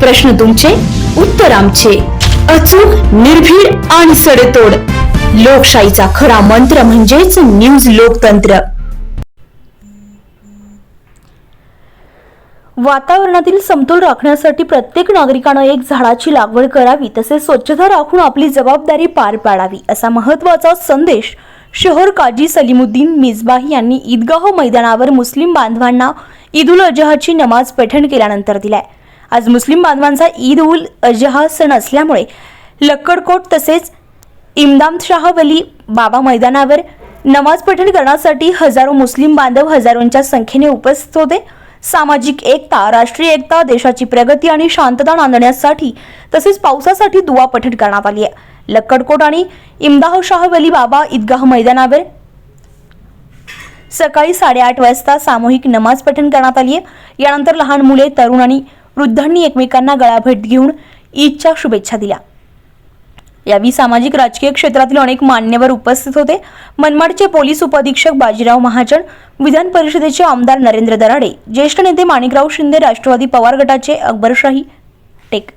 प्रश्न तुमचे उत्तर आमचे. अचूक निर्भीड आणि सडेतोड. लोकशाहीचा खरा मंत्र म्हणजेच न्यूज लोकतंत्र. वातावरणातील समतोल राखण्यासाठी प्रत्येक नागरिकानं एक झाडाची लागवड करावी तसेच स्वच्छता राखून आपली जबाबदारी पार पाडावी असा महत्त्वाचा संदेश शहर काजी सलीमुद्दीन मिजबाही यांनी ईदगाह मैदानावर मुस्लिम बांधवांना ईद उल अजहाची नमाज पठण केल्यानंतर दिलाय. आज मुस्लिम बांधवांचा ईद उल अजहा सण असल्यामुळे लक्कडकोट तसेच इमदामशाह वली बाबा मैदानावर नमाज पठण करण्यासाठी हजारो मुस्लिम बांधव हजारोंच्या संख्येने उपस्थित होते. सामाजिक एकता राष्ट्रीय एकता देशाची प्रगती आणि शांतता नांदण्यासाठी तसेच पावसासाठी दुवा पठण करण्यात आली आहे. लक्कडकोट आणि इमदाह शाह वली बाबा ईदगाह मैदानावर सकाळी साडेआठ वाजता सामूहिक नमाज पठण करण्यात आली आहे. यानंतर लहान मुले तरुण आणि वृद्धांनी एकमेकांना गळाभेट घेऊन ईदच्या शुभेच्छा दिल्या. यावेळी सामाजिक राजकीय क्षेत्रातील अनेक मान्यवर उपस्थित होते. मनमाडचे पोलीस उपअधीक्षक बाजीराव महाजन विधान परिषदेचे आमदार नरेंद्र दराडे ज्येष्ठ नेते माणिकराव शिंदे राष्ट्रवादी पवार गटाचे अकबरशाही टेक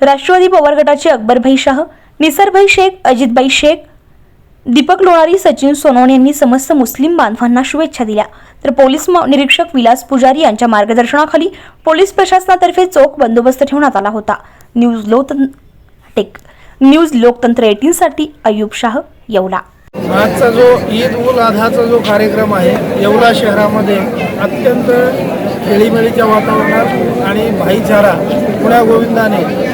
राष्ट्रवादी पवार गटाचे अकबरभाई शाह निसरभाई शेख अजितभाई शेख दीपक लोणारी सचिन सोनवणे यांनी समस्त मुस्लिम बांधवांना शुभेच्छा दिल्या. तर पोलीस म- निरीक्षक विलास पुजारी यांच्या मार्गदर्शनाखाली पोलीस प्रशासनातर्फे चोख बंदोबस्त ठेवण्यात आला होता. न्यूज लोकतंत्र टेक. न्यूज लोकतंत्र एटीन साठी अयुब शाह येवला. आजचा जो ईद उल अधाचा जो कार्यक्रम आहे येवला शहरामध्ये अत्यंत खेळीमेळीच्या वातावरणात आणि भाईचारा पुण्या गोविंदाने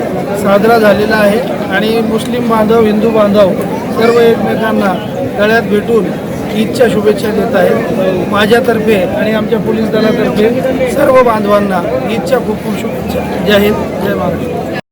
साजरा झालेला आहे. आणि मुस्लिम बांधव हिंदू बांधव सर्व एकमेकांना गळ्यात भेटून ईदच्या शुभेच्छा देत आहेत. माझ्यातर्फे आणि आमच्या पोलीस दलातर्फे सर्व बांधवांना ईदच्या खूप खूप शुभेच्छा. जय हिंद जय महाराष्ट्र.